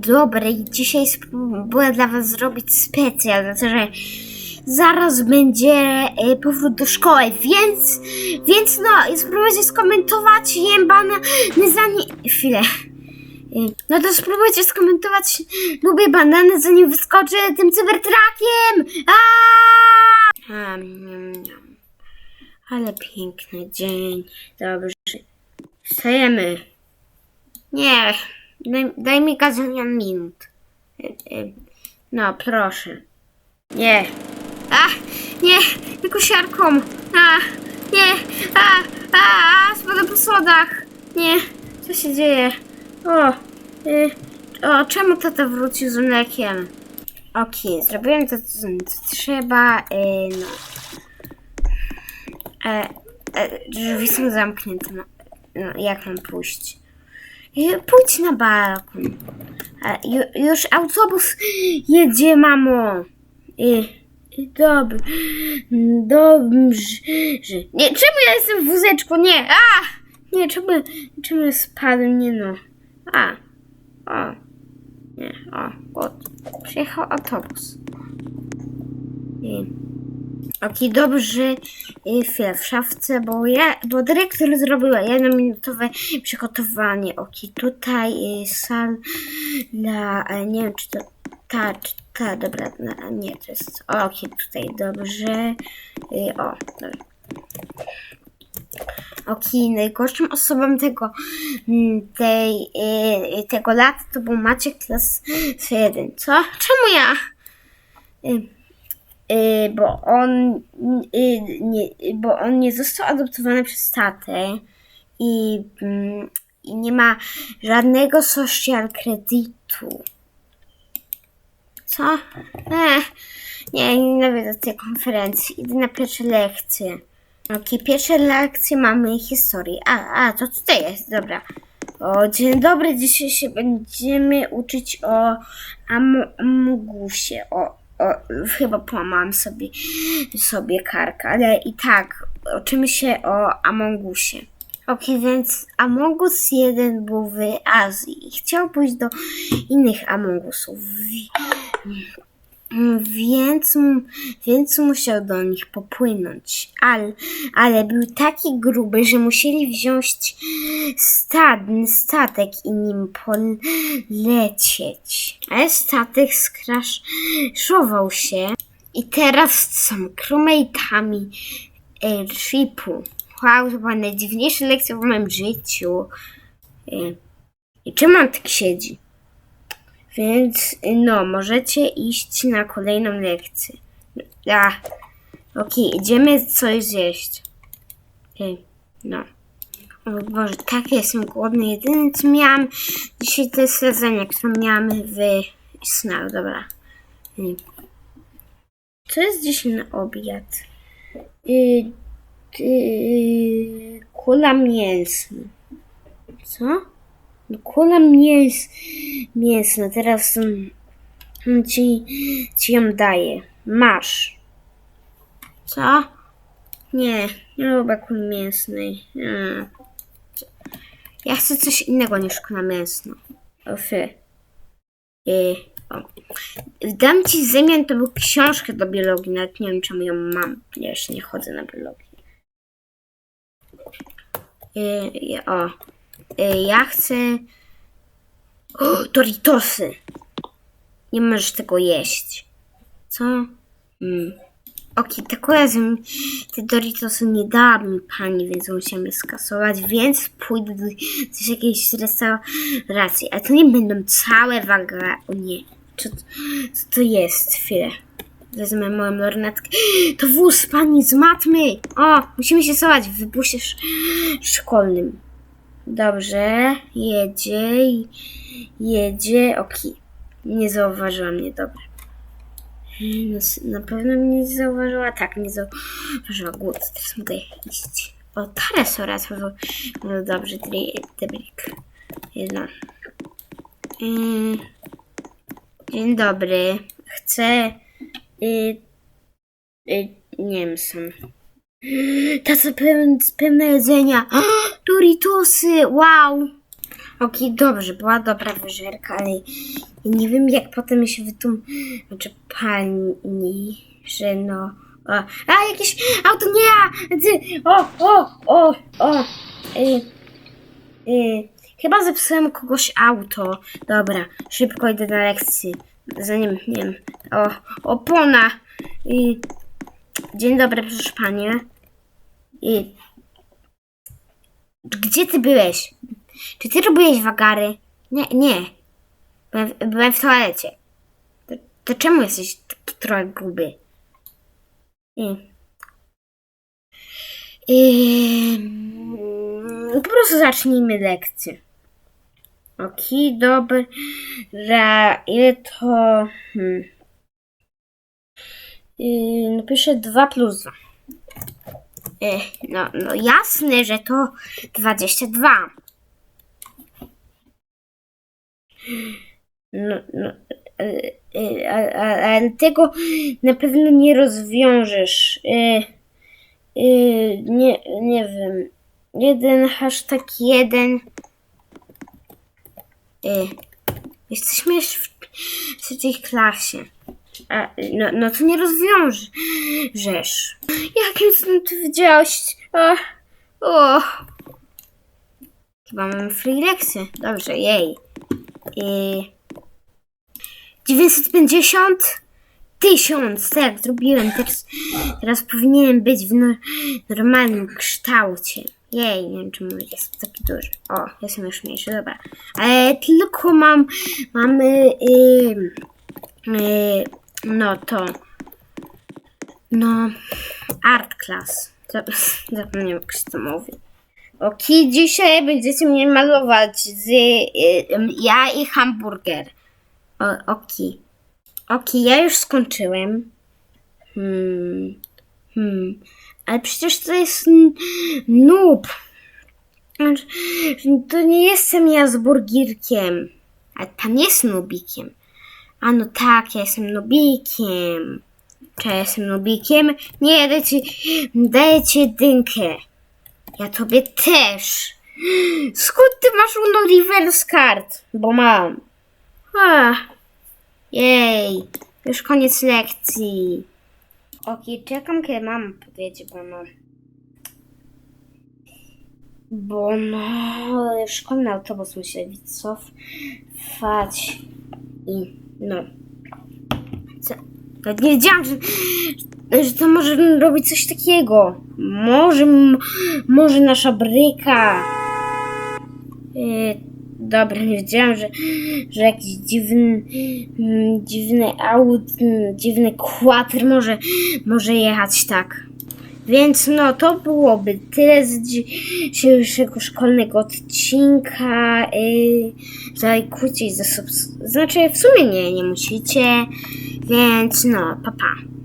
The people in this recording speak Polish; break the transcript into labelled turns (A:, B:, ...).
A: Dobry. Dzisiaj spróbuję dla was zrobić specjal, dlatego że zaraz będzie e, powrót do szkoły, więc, więc no, spróbujcie skomentować jębana zanim... Chwilę. E, No to spróbujcie skomentować lubię banany zanim wyskoczy tym cybertrakiem! Aaaa! Ale piękny dzień. Dobrze. Wstajemy. Nie, daj, daj mi gazonian minut. No, proszę. Nie. A, nie, nie kosiarką. A, nie, a, a, a spadam po schodach. Nie, co się dzieje? O, y, o, czemu tata wrócił z mlekiem? Okej, zrobiłem to, co, co trzeba. Y, no. E, e, drzwi są zamknięte. No, no, jak mam pójść? E, Pójdź na balkon. E, ju, już autobus jedzie, mamo. E, Dobrze. Dobrze. Nie, czemu ja jestem w wózeczku? Nie. A! Nie, czemu, czemu spadłem? Nie no. A. O. Nie, o. o. Przyjechał autobus. I... Okej, dobrze. I chwilę w szafce, bo ja, bo dyrektor zrobiła jednominutowe przygotowanie. Okej, tutaj y, sala, ale nie wiem czy to ta, czy ta, dobra, nie, to jest, okej, tutaj dobrze. Y, o, dobra. Okej, najgorszą osobą tego, mm, tej, y, tego lata to był Maciek klas 1. Co? Czemu ja? Y, bo on y, nie, bo on nie został adoptowany przez tatę i, mm, i nie ma żadnego social kreditu. Co? Ech, nie, nienawidzę tej konferencji. Idę na pierwsze lekcje. Ok, pierwsze lekcje mamy historii. A, a, to tutaj jest, dobra. O, dzień dobry, dzisiaj się będziemy uczyć o Am- Amogusie. O, o, chyba połamałam sobie, sobie karkę, ale i tak, uczymy się o Amongusie. Ok, więc Amongus 1 był w Azji i chciał pójść do innych Amongusów. Wi- Więc, więc musiał do nich popłynąć. Ale, ale był taki gruby, że musieli wziąć stadny statek i nim polecieć. Ale statek skraszował się i teraz są crewmate'ami airshipu. Wow, to była najdziwniejsza lekcja w moim życiu. I, i czemu on tak siedzi? Więc no, możecie iść na kolejną lekcję. A, okej, idziemy coś zjeść. Ej, no. O Boże, tak jestem głodny. Jedyne co miałam dzisiaj to jest lasagne, którą miałam w snach. Dobra. Co jest dzisiaj na obiad? Y, y, kula mięsna. Co? No, Kula mięs, mięsna. Teraz mm, ci, ci ją daję. Masz. Co? Nie, nie lubię kuli mięsnej. Mm. Ja chcę coś innego niż kula mięsna. O fy. Y, o. Dam ci zamian to był książkę do biologii, nawet nie wiem czemu ją mam. Jeszcze nie chodzę na biologię. Y, y, o. Y, ja chcę. O, Doritosy. Nie możesz tego jeść. Co? Mm. Okej, tak razem te Doritosy nie dała mi pani, więc musiałem je skasować, więc pójdę do, do jakiejś restauracji. Ale to nie będą całe waga. O nie. Co, co to jest? Chwilę. Wezmę moją lornetkę. To wóz pani z matmy! O, musimy się schować w wybusie sz- szkolnym. Dobrze, jedzie, jedzie, okej. Nie zauważyła mnie, dobra. No, Na pewno mnie nie zauważyła, tak, nie zauważyła głód. Teraz mogę iść. O, restauracja, bo- no dobrze, debrik. Jedno. Yy, dzień dobry, chcę, yy, yy, nie wiem. Taca pełen, pełna jedzenia. Doritosy, wow! Okej, dobrze, była dobra wyżerka, ale nie wiem jak potem się wytłumaczy pani, że no... O, a, jakieś auto, nie! Ty, o, o, o, o! Y, y, chyba zepsułem kogoś auto. Dobra, szybko idę na lekcję. Zanim, nie wiem, o, opona! Y, dzień dobry, proszę panie. Y, gdzie ty byłeś? Czy ty robiłeś wagary? Nie, nie. Byłem, byłem w toalecie. To, to czemu jesteś taki trochę gruby? Nie. Ym, po prostu zacznijmy lekcję. Okej, dobra. Ile to... Hmm. Yy, no piszę 2 plus 2. Yy, no, no jasne, że to 22. No, no, e, e, ale tego na pewno nie rozwiążesz. E, e, nie, nie wiem. Jeden hashtag jeden. E, jesteśmy w, w klasie. A, no, no to nie rozwiążesz. Jakim cudem ty widziałeś? O. Chyba mamy free. Dobrze, jej. I 950 tysiąc, tak, zrobiłem. Teraz, teraz powinienem być w no, normalnym kształcie. Jej, nie wiem czemu jest taki duży. O, jestem już mniejszy, dobra. Ale tylko mam, mamy, y, y, no to, no, art class. Zap- Zapomniałem, jak się to mówi. Okej, dzisiaj będziecie mnie malować z y, ym, ja i hamburger. O, Okej. Okej, ja już skończyłem. Hmm. Hmm. Ale przecież to jest noob. Znaczy, To nie jestem ja z burgirkiem. A pan jest nubikiem. A no tak, ja jestem nubikiem. Czy ja jestem nubikiem? Nie, daję ci, daję ci dynkę. Ja tobie też. Skąd ty masz uno reverse card? Bo mam. Ach. Jej. Już koniec lekcji. Okej, czekam kiedy mam powiedzieć, bo no... Bo no... Szkolny autobus musi wycofać. I no... Co? Nawet nie wiedziałam, że, że to może robić coś takiego. Może, może nasza bryka. Yy, dobra, nie wiedziałam, że, że jakiś dziwny, mm, dziwny aut, mm, dziwny kłatr może, może jechać tak. Więc no, to byłoby tyle z dzisiejszego szkolnego odcinka. Yy, zajkujcie i zasubs... Znaczy, w sumie nie, nie musicie. Więc no, papa. Pa.